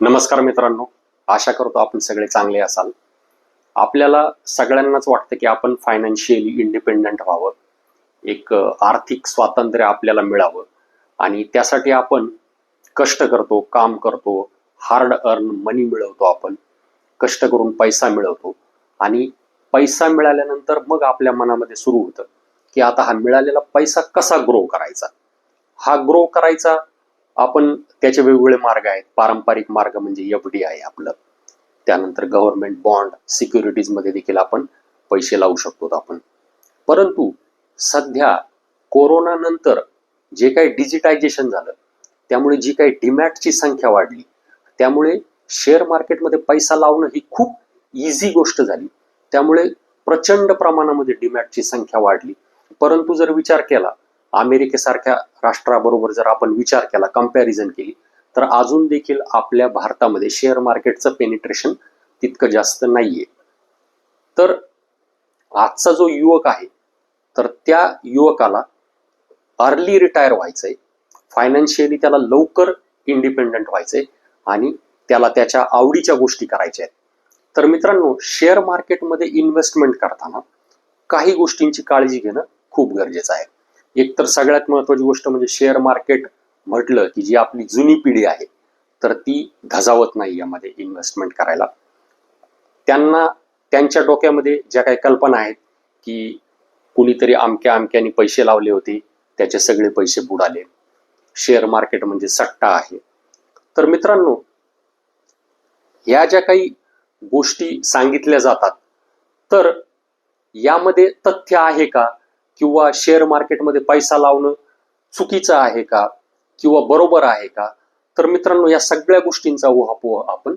नमस्कार मित्रांनो. आशा करतो आपण सगळे चांगले असाल. आपल्याला सगळ्यांनाच वाटतं की आपण फायनान्शियली इंडिपेंडंट व्हावं. एक आर्थिक स्वातंत्र्य आपल्याला मिळावं. आणि त्यासाठी आपण कष्ट करतो काम करतो हार्ड अर्न मनी मिळवतो आपण. कष्ट करून पैसा मिळवतो. आणि पैसा मिळाल्यानंतर मग आपल्या मनामध्ये सुरू होतं की आता हा मिळालेला पैसा कसा ग्रो करायचा? हा ग्रो करायचा आपण त्याचे वेगवेगळे मार्ग आहेत. पारंपरिक मार्ग म्हणजे एफ डी आहे आपलं. त्यानंतर गव्हर्नमेंट बॉन्ड सिक्युरिटीजमध्ये देखील आपण पैसे लावू शकतो आपण. परंतु सध्या कोरोना नंतर जे काही डिजिटायझेशन झालं त्यामुळे जी काही डिमॅटची संख्या वाढली त्यामुळे शेअर मार्केटमध्ये पैसा लावणं ही खूप इझी गोष्ट झाली. त्यामुळे प्रचंड प्रमाणामध्ये डिमॅटची संख्या वाढली. परंतु जर विचार केला अमेरिकेसारख्या राष्ट्राबरोबर जर आपण विचार केला कंपॅरिझन केली तर अजून देखील आपल्या भारतामध्ये शेअर मार्केटचं पेनिट्रेशन तितकं जास्त नाहीये. तर आजचा जो युवक आहे तर त्या युवकाला अर्ली रिटायर व्हायचंय फायनान्शियली त्याला लवकर इंडिपेंडंट व्हायचंय आणि त्याला त्याच्या आवडीच्या गोष्टी करायच्या आहेत. तर मित्रांनो शेअर मार्केटमध्ये इन्व्हेस्टमेंट करताना काही गोष्टींची काळजी घेणं खूप गरजेचं आहे. एक तर सगळ्यात महत्वाची गोष्ट म्हणजे शेअर मार्केट म्हटलं की जी आपली जुनी पिढी आहे तर ती धजावत नाही यामध्ये इन्व्हेस्टमेंट करायला. त्यांना त्यांच्या डोक्यामध्ये ज्या काही कल्पना आहेत की कुणीतरी अमक्या अमक्याने पैसे लावले होते त्याचे सगळे पैसे बुडाले. शेअर मार्केट म्हणजे सट्टा आहे. तर मित्रांनो या ज्या काही गोष्टी सांगितल्या जातात तर यामध्ये तथ्य आहे का? किंवा शेअर मार्केटमध्ये पैसा लावणं चुकीचं आहे का? किंवा बरोबर आहे का? तर मित्रांनो या सगळ्या गोष्टींचा उहापोह आपण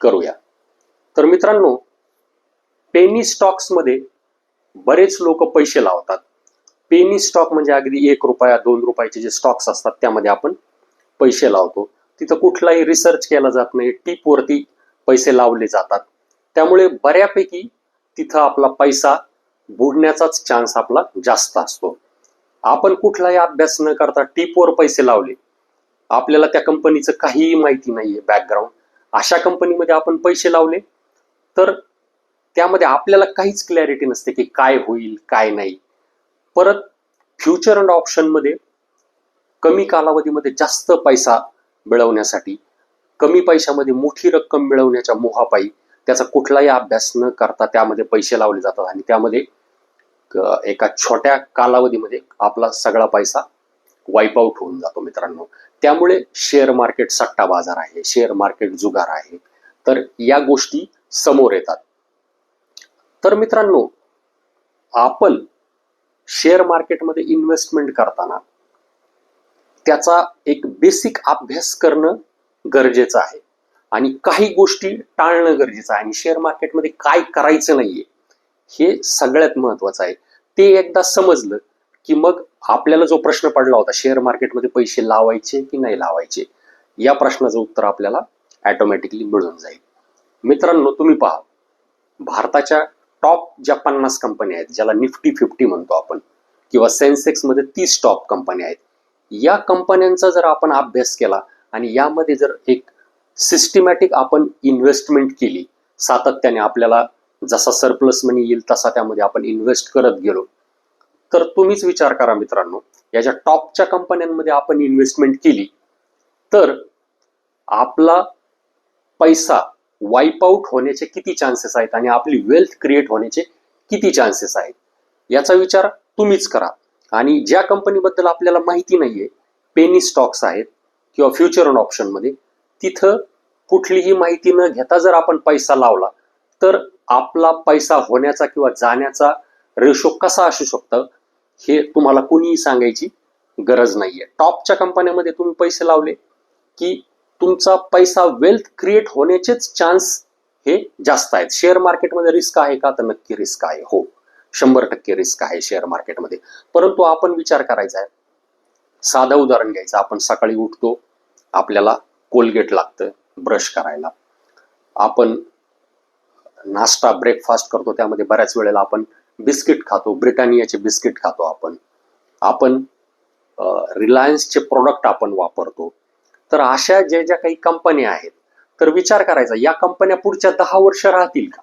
करूया. तर मित्रांनो पेनी स्टॉक्समध्ये बरेच लोक पैसे लावतात. पेनी स्टॉक म्हणजे अगदी एक रुपया दोन रुपयाचे जे स्टॉक्स असतात त्यामध्ये आपण पैसे लावतो. तिथं कुठलाही रिसर्च केला जात नाही टीपवरती पैसे लावले जातात. त्यामुळे बऱ्यापैकी तिथं आपला पैसा बुडण्याचाच चान्स आपला जास्त असतो. आपण कुठलाही अभ्यास न करता टीपवर पैसे लावले आपल्याला त्या कंपनीचं काहीही माहिती नाहीये बॅकग्राऊंड अशा कंपनीमध्ये आपण पैसे लावले तर त्यामध्ये आपल्याला काहीच क्लॅरिटी नसते की काय होईल काय नाही. परत फ्युचर अँड ऑप्शनमध्ये कमी कालावधीमध्ये जास्त पैसा मिळवण्यासाठी कमी पैशामध्ये मोठी रक्कम मिळवण्याच्या मोहापायी त्याचा कुठलाही अभ्यास न करता त्यामध्ये पैसे लावले जातात आणि त्यामध्ये एका छोट्या कालावधीमध्ये आपला सगळा पैसा वाईप आउट होऊन जातो मित्रांनो. त्यामुळे शेअर मार्केट सट्टा बाजार आहे शेअर मार्केट जुगार आहे. तर या गोष्टी समोर येतात. तर मित्रांनो आपण शेअर मार्केटमध्ये इन्व्हेस्टमेंट करताना त्याचा एक बेसिक अभ्यास करणं गरजेचं आहे. आणि काही गोष्टी टाळणं गरजेचं आहे. आणि शेअर मार्केटमध्ये काय करायचं नाहीये हे सगळ्यात महत्वाचं आहे. ते एकदा समजलं की मग आपल्याला जो प्रश्न पडला होता शेअर मार्केटमध्ये पैसे लावायचे की नाही लावायचे या प्रश्नाचं उत्तर आपल्याला ॲटोमॅटिकली मिळून जाईल. मित्रांनो तुम्ही पहा. भारताच्या टॉप ज्या पन्नास कंपन्या आहेत ज्याला निफ्टी फिफ्टी म्हणतो आपण किंवा सेन्सेक्समध्ये तीस टॉप कंपन्या आहेत या कंपन्यांचा जर आपण अभ्यास केला आणि यामध्ये जर एक सिस्टमॅटिक आपण इन्व्हेस्टमेंट केली सातत्याने आपल्याला जसा सरप्लस मनी येईल तसा त्यामध्ये आपण इन्व्हेस्ट करत गेलो. तर तुम्हीच विचार करा मित्रांनो या ज्या टॉपच्या कंपन्यांमध्ये आपण इन्व्हेस्टमेंट केली तर आपला पैसा वाईप आउट होण्याचे किती चान्सेस आहेत आणि आपली वेल्थ क्रिएट होण्याचे किती चान्सेस आहेत? याचा विचार तुम्हीच करा. आणि ज्या कंपनीबद्दल आपल्याला माहिती नाहीये पेनी स्टॉक्स आहेत किंवा फ्युचर अँड ऑप्शनमध्ये तिथं कुठलीही माहिती न घेता जर आपण पैसा लावला तर आपला पैसा होण्याचा किंवा जाण्याचा रेशो कसा असू शकतं हे तुम्हाला कुणीही सांगायची गरज नाहीये. टॉपच्या कंपन्यामध्ये तुम्ही पैसे लावले की तुमचा पैसा वेल्थ क्रिएट होण्याचेच चान्स हे जास्त आहेत. शेअर मार्केटमध्ये रिस्क आहे का? तर नक्की रिस्क आहे. हो शंभर टक्के रिस्क आहे शेअर मार्केटमध्ये परंतु आपण विचार करायचा आहे. साधं उदाहरण घ्यायचं. आपण सकाळी उठतो आपल्याला कोलगेट लागतं ब्रश करायला. आपण नाश्ता ब्रेकफास्ट करतो. त्यामध्ये बऱ्याच वेळेला आपण बिस्किट खातो. ब्रिटानियाचे बिस्किट खातो आपण. आपण रिलायन्सचे प्रोडक्ट आपण वापरतो. तर अशा ज्या ज्या काही कंपन्या आहेत तर विचार करायचा या कंपन्या पुढच्या दहा वर्ष राहतील का?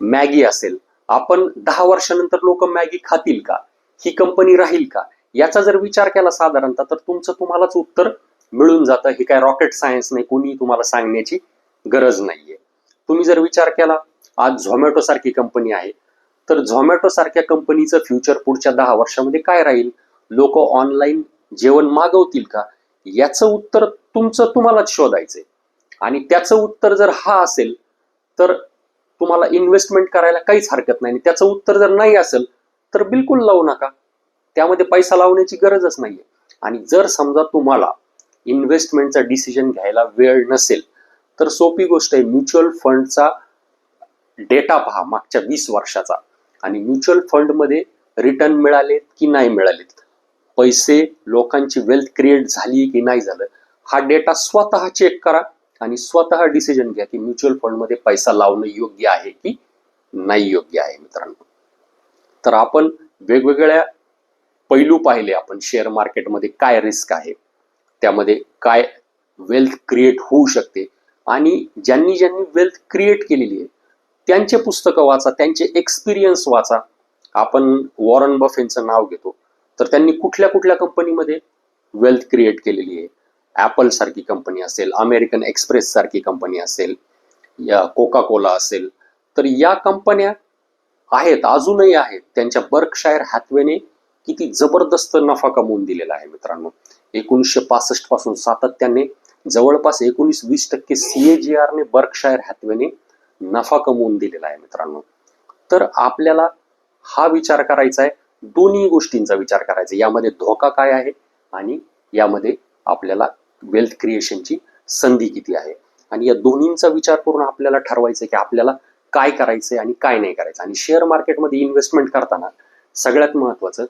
मॅगी असेल. आपण दहा वर्षानंतर लोक मॅगी खातील का? ही कंपनी राहील का? याचा जर विचार केला साधारणतः तर तुमचं तुम्हालाच उत्तर मिळून जातं. हे काय रॉकेट सायन्स नाही कोणी तुम्हाला सांगण्याची गरज नाहीये. तुम्ही जर विचार केला आज झोमॅटो सारखी कंपनी आहे तर झोमॅटो सारख्या कंपनीचं फ्युचर पुढच्या दहा वर्षामध्ये काय राहील? लोक ऑनलाईन जेवण मागवतील का? याचं उत्तर तुमचं तुम्हालाच शोधायचंय. आणि त्याचं उत्तर जर हा असेल तर तुम्हाला इन्व्हेस्टमेंट करायला काहीच हरकत नाही. आणि त्याचं उत्तर जर नाही असेल तर बिलकुल लावू नका. त्यामध्ये पैसा लावण्याची गरजच नाहीये. आणि जर समजा तुम्हाला इन्व्हेस्टमेंटचा डिसिजन घ्यायला वेळ नसेल तर सोपी गोष्ट आहे म्युच्युअल फंडचा डेटा पहा मागच्या वीस वर्षाचा. आणि म्युच्युअल फंडमध्ये रिटर्न मिळालेत की नाही मिळालेत? पैसे लोकांची वेल्थ क्रिएट झाली की नाही झालं? हा डेटा स्वतः चेक करा आणि स्वतः डिसिजन घ्या की म्युच्युअल फंडमध्ये पैसा लावणं योग्य आहे की नाही योग्य आहे मित्रांनो. तर आपण वेगवेगळ्या पैलू पाहिले आपण शेअर मार्केटमध्ये काय रिस्क आहे? त्यामध्ये काय वेल्थ क्रिएट होऊ शकते? आणि ज्यांनी ज्यांनी वेल्थ क्रिएट केलेली आहे त्यांचे पुस्तकं वाचा त्यांचे एक्सपिरियन्स वाचा. आपण वॉरन बफेनचं नाव घेतो. तर त्यांनी कुठल्या कुठल्या कंपनीमध्ये वेल्थ क्रिएट केलेली आहे? ॲपल सारखी कंपनी असेल अमेरिकन एक्सप्रेस सारखी कंपनी असेल या कोका कोला असेल. तर या कंपन्या आहेत अजूनही आहेत. त्यांच्या बर्कशायर हॅथवेने किती जबरदस्त नफा कमवून दिलेला आहे मित्रांनो. एकोणीसशे पासष्टपासून सातत्याने जवळपास एकोणीस वीस टक्के सीएजीआरने बर्कशायर हॅथवेने नफा कमवून दिलेला आहे मित्रांनो. तर आपल्याला हा विचार करायचा आहे दोन्ही गोष्टींचा विचार करायचा यामध्ये धोका काय आहे आणि यामध्ये आपल्याला वेल्थ क्रिएशनची संधी किती आहे? आणि या दोन्हींचा विचार करून आपल्याला ठरवायचं की आपल्याला काय करायचंय आणि काय नाही करायचं आणि शेअर मार्केटमध्ये इन्व्हेस्टमेंट करताना सगळ्यात महत्वाचं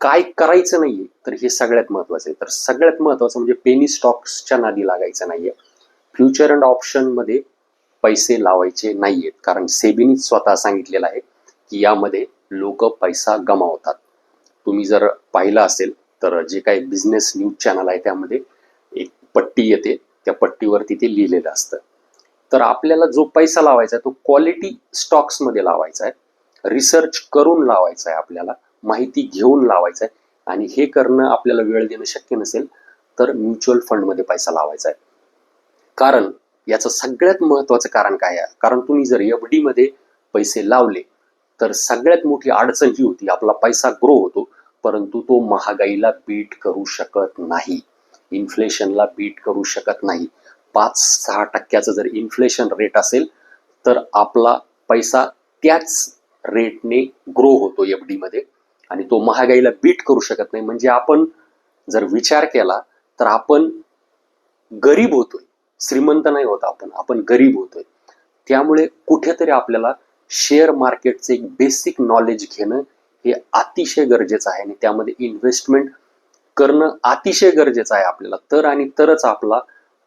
काय करायचं नाहीये तर हे सगळ्यात महत्वाचं आहे. तर सगळ्यात महत्वाचं म्हणजे पेनी स्टॉक्सच्या नादी लागायचं नाहीये. फ्युचर अँड ऑप्शनमध्ये पैसे लावायचे नाहीयेत. कारण सेबीनीच स्वतः सांगितलेलं आहे की यामध्ये लोक पैसा गमावतात. तुम्ही जर पाहिलं असेल तर जे काही बिझनेस न्यूज चॅनल आहे त्यामध्ये एक पट्टी येते. त्या पट्टीवरती ते लिहिलेलं असतं. तर आपल्याला जो पैसा लावायचा आहे तो क्वालिटी स्टॉक्समध्ये लावायचा आहे. रिसर्च करून लावायचा आहे आपल्याला. माहिती घेऊन लावायचं आहे आणि हे करणं आपल्याला वेळ देणं शक्य नसेल तर म्युच्युअल फंडमध्ये पैसा लावायचा आहे कारण याचं सगळ्यात महत्वाचं कारण काय आहे? कारण तुम्ही जर एफमध्ये पैसे लावले तर सगळ्यात मोठी अडचण ही होती आपला पैसा ग्रो होतो परंतु तो महागाईला बीट करू शकत नाही. इन्फ्लेशनला बीट करू शकत नाही. पाच सहा टक्क्याचं जर इन्फ्लेशन रेट असेल तर आपला पैसा त्याच रेटने ग्रो होतो एफमध्ये आणि तो महागाईला बीट करू शकत नाही. म्हणजे आपण जर विचार केला तर आपण गरीब होतोय. श्रीमंत नाही होत आपण आपण गरीब होतोय. त्यामुळे कुठेतरी आपल्याला शेअर मार्केटचे एक बेसिक नॉलेज घेणं हे अतिशय गरजेचं आहे. आणि त्यामध्ये इन्व्हेस्टमेंट करणं अतिशय गरजेचं आहे आपल्याला. तर आणि तरच आपला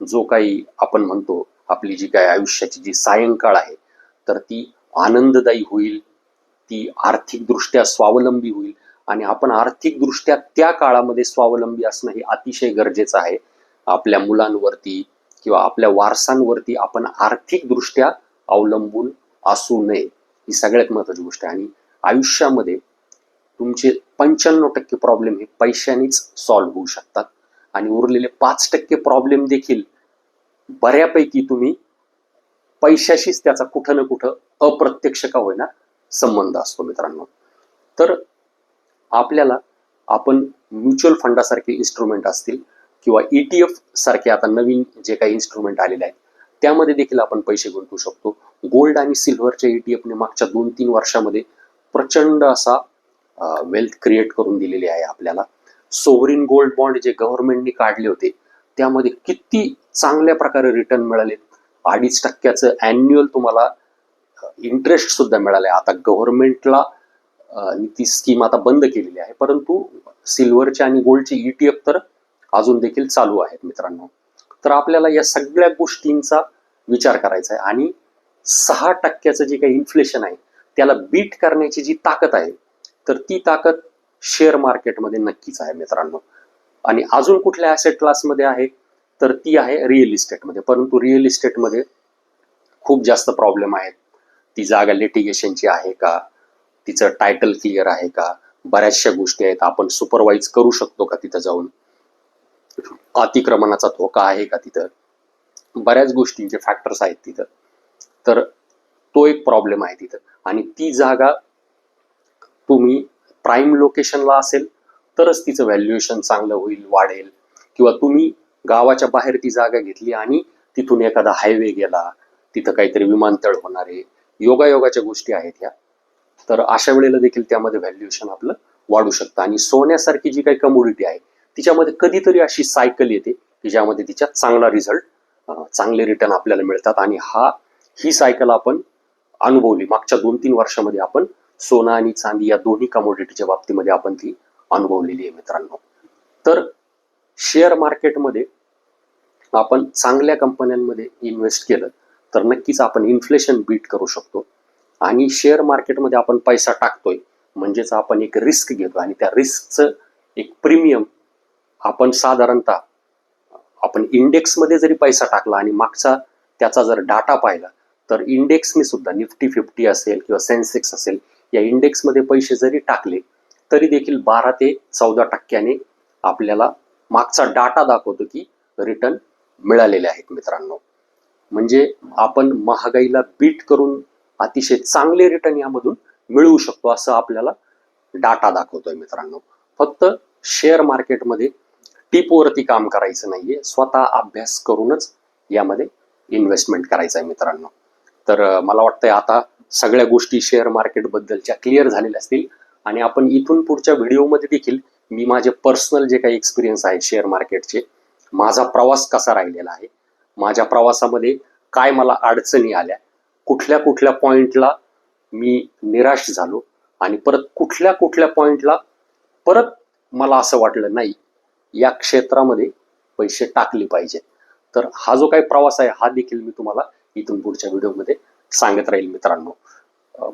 जो काही आपण म्हणतो आपली जी काही आयुष्याची जी सायंकाळ आहे तर ती आनंददायी होईल ती आर्थिकदृष्ट्या स्वावलंबी होईल. आणि आपण आर्थिकदृष्ट्या त्या काळामध्ये स्वावलंबी असणं हे अतिशय गरजेचं आहे. आपल्या मुलांवरती किंवा आपल्या वारसांवरती आपण आर्थिकदृष्ट्या अवलंबून असू नये. ही सगळ्यात महत्वाची गोष्ट आहे. आणि आयुष्यामध्ये तुमचे पंच्याण्णव टक्के प्रॉब्लेम हे पैशानेच सॉल्व्ह होऊ शकतात. आणि उरलेले पाच टक्के प्रॉब्लेम देखील बऱ्यापैकी तुम्ही पैशाशीच त्याचा कुठं ना कुठं अप्रत्यक्ष का होईना संबंध असतो मित्रांनो. तर आपल्याला आपण म्युच्युअल फंडासारखे इन्स्ट्रुमेंट असतील किंवा ईटीएफ सारखे आता नवीन जे काही इन्स्ट्रुमेंट आलेले आहेत त्यामध्ये देखील आपण पैसे गुंतवू शकतो. गोल्ड आणि सिल्वरच्या ईटीएफने मागच्या दोन तीन वर्षामध्ये प्रचंड असा वेल्थ क्रिएट करून दिलेली आहे आपल्याला. सोवरिन गोल्ड बॉन्ड जे गव्हर्नमेंटने काढले होते त्यामध्ये किती चांगल्या प्रकारे रिटर्न मिळाले. अडीच टक्क्याचं अॅन्युअल तुम्हाला इंटरेस्ट सुद्धा मिळाले. आता गव्हर्नमेंटला ती स्कीम आता बंद केलेली आहे. परंतु सिल्वरची आणि गोल्डची ईटीएफ तर अजून देखील चालू आहेत मित्रांनो. तर आपल्याला या सगळ्या गोष्टींचा विचार करायचा आहे. आणि सहा टक्क्याचं जे काही इन्फ्लेशन आहे त्याला बीट करण्याची जी ताकद आहे तर ती ताकद शेअर मार्केटमध्ये नक्कीच आहे मित्रांनो. आणि अजून कुठल्या ॲसेट क्लासमध्ये आहे तर ती आहे रिअल इस्टेटमध्ये परंतु रिअल इस्टेटमध्ये खूप जास्त प्रॉब्लेम आहेत. ती जागा लिटिगेशनची आहे का? तिचं टायटल क्लिअर आहे का? बऱ्याचशा गोष्टी आहेत. आपण सुपरवाईज करू शकतो का तिथं जाऊन? अतिक्रमणाचा धोका आहे का तिथं? बऱ्याच गोष्टींचे फॅक्टर्स आहेत तिथं. तर तो एक प्रॉब्लेम आहे तिथं. आणि ती जागा तुम्ही प्राईम लोकेशनला असेल तरच तिचं व्हॅल्युएशन चांगलं होईल वाढेल. किंवा तुम्ही गावाच्या बाहेर ती जागा घेतली आणि तिथून एखादा हायवे गेला तिथं काहीतरी विमानतळ होणार आहे योगायोगाच्या गोष्टी आहेत ह्या. तर अशा वेळेला देखील त्यामध्ये व्हॅल्युएशन आपलं वाढू शकतं. आणि सोन्यासारखी जी काही कमोडिटी आहे तिच्यामध्ये कधीतरी अशी सायकल येते की ज्यामध्ये तिच्या चांगला रिझल्ट चांगले रिटर्न आपल्याला मिळतात. आणि हा ही सायकल आपण अनुभवली. मागच्या दोन तीन वर्षामध्ये आपण सोना आणि चांदी या दोन्ही कमोडिटीच्या बाबतीमध्ये आपण ती अनुभवलेली आहे मित्रांनो. तर शेअर मार्केटमध्ये आपण चांगल्या कंपन्यांमध्ये इन्व्हेस्ट केलं तर नक्कीच आपण इन्फ्लेशन बीट करू शकतो. आणि शेअर मार्केटमध्ये आपण पैसा टाकतोय म्हणजेच आपण एक रिस्क घेतो आणि त्या रिस्कचं एक प्रीमियम आपण साधारणतः आपण इंडेक्समध्ये जरी पैसा टाकला आणि मागचा त्याचा जर डाटा पाहिला तर इंडेक्सने सुद्धा निफ्टी फिफ्टी असेल किंवा सेन्सेक्स असेल या इंडेक्समध्ये पैसे जरी टाकले तरी देखील बारा ते चौदा टक्क्याने आपल्याला मागचा डाटा दाखवतो की रिटर्न मिळालेले आहेत मित्रांनो. म्हणजे आपण महागाईला बीट करून अतिशय चांगले रिटर्न यामधून मिळवू शकतो असं आपल्याला डाटा दाखवतोय मित्रांनो. फक्त शेअर मार्केटमध्ये टिपवरती काम करायचं नाहीये. स्वतः अभ्यास करूनच यामध्ये इन्व्हेस्टमेंट करायचं आहे मित्रांनो. तर मला वाटतंय आता सगळ्या गोष्टी शेअर मार्केट बद्दलच्या क्लिअर झालेल्या असतील. आणि आपण इथून पुढच्या व्हिडिओमध्ये देखील मी माझे पर्सनल जे काही एक्सपिरियन्स आहे शेअर मार्केटचे माझा प्रवास कसा राहिलेला आहे माझ्या प्रवासामध्ये काय मला अडचणी आल्या कुठल्या कुठल्या पॉईंटला मी निराश झालो आणि परत कुठल्या कुठल्या पॉईंटला परत मला असं वाटलं नाही या क्षेत्रामध्ये पैसे टाकले पाहिजे. तर हा जो काही प्रवास आहे हा देखील मी तुम्हाला इथून पुढच्या व्हिडिओमध्ये सांगत राहील मित्रांनो.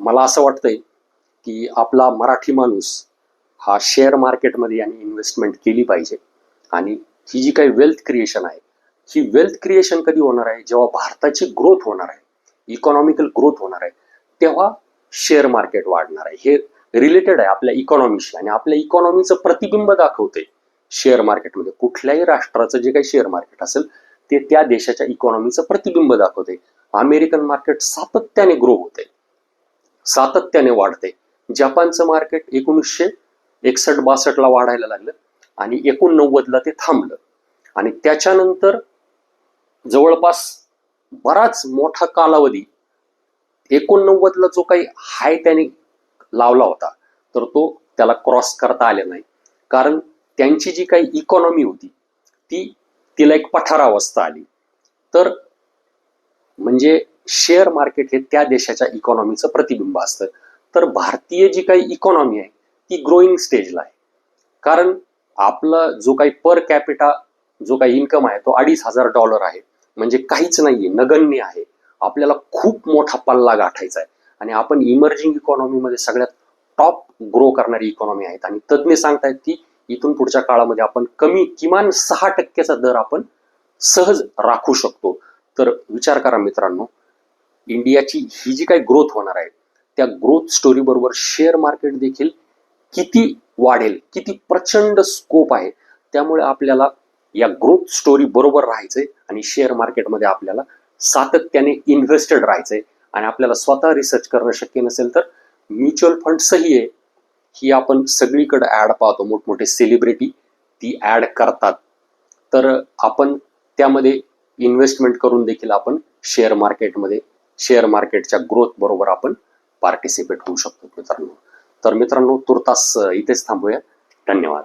मला असं वाटतंय की आपला मराठी माणूस हा शेअर मार्केटमध्ये यांनी इन्व्हेस्टमेंट केली पाहिजे आणि ही जी काही वेल्थ क्रिएशन आहे ही वेल्थ क्रिएशन कधी होणार आहे? जेव्हा भारताची ग्रोथ होणार आहे इकॉनॉमिकल ग्रोथ होणार आहे तेव्हा शेअर मार्केट वाढणार आहे. हे रिलेटेड आहे आपल्या इकॉनॉमीशी आणि आपल्या इकॉनॉमीचं प्रतिबिंब दाखवते शेअर मार्केटमध्ये कुठल्याही राष्ट्राचं जे काही शेअर मार्केट असेल ते त्या देशाच्या इकॉनॉमीचं प्रतिबिंब दाखवते अमेरिकन मार्केट सातत्याने ग्रो होते सातत्याने वाढते जपानचं मार्केट एकोणीसशे एकसष्ट बासष्टला वाढायला लागलं आणि एकोणनव्वदला ते थांबलं. आणि त्याच्यानंतर जवळपास बराच मोठा कालावधी एकोणनव्वदला जो काही हाय त्याने लावला होता तर तो त्याला क्रॉस करता आला नाही. कारण त्यांची जी काही इकॉनॉमी होती ती तिला एक पठारावस्था आली. तर म्हणजे शेअर मार्केट हे त्या देशाच्या इकॉनॉमीचं प्रतिबिंब असतं. तर भारतीय जी काही इकॉनॉमी आहे ती ग्रोईंग स्टेजला आहे. कारण आपला जो काही पर कॅपिटा जो काही इन्कम आहे तो अडीच हजार डॉलर आहे. म्हणजे काहीच नाहीये नगण्य आहे. आपल्याला खूप मोठा पल्ला गाठायचा आहे. आणि आपण इमर्जिंग इकॉनॉमीमध्ये सगळ्यात टॉप ग्रो करणारी इकॉनॉमी आहेत. आणि तज्ज्ञ सांगतायत की इथून पुढच्या काळामध्ये आपण कमी किमान सहा टक्क्याचा दर आपण सहज राखू शकतो. तर विचार करा मित्रांनो इंडियाची ही जी काही ग्रोथ होणार आहे त्या ग्रोथ स्टोरी बरोबर शेअर मार्केट देखील किती वाढेल किती प्रचंड स्कोप आहे त्यामुळे आपल्याला या ग्रोथ स्टोरी बरोबर राहायचंय आणि शेअर मार्केटमध्ये आपल्याला सातत्याने इन्व्हेस्टेड राहायचंय. आणि आपल्याला स्वतः रिसर्च करणं शक्य नसेल तर म्युच्युअल फंड सही आहे. ही आपण सगळीकडे ऍड पाहतो. मोठमोठे सेलिब्रिटी ती ऍड करतात. तर आपण त्यामध्ये इन्व्हेस्टमेंट करून देखील आपण शेअर मार्केटमध्ये शेअर मार्केटच्या ग्रोथ बरोबर आपण पार्टिसिपेट होऊ शकतो मित्रांनो. तर मित्रांनो तुर्तास इथेच थांबूया. धन्यवाद.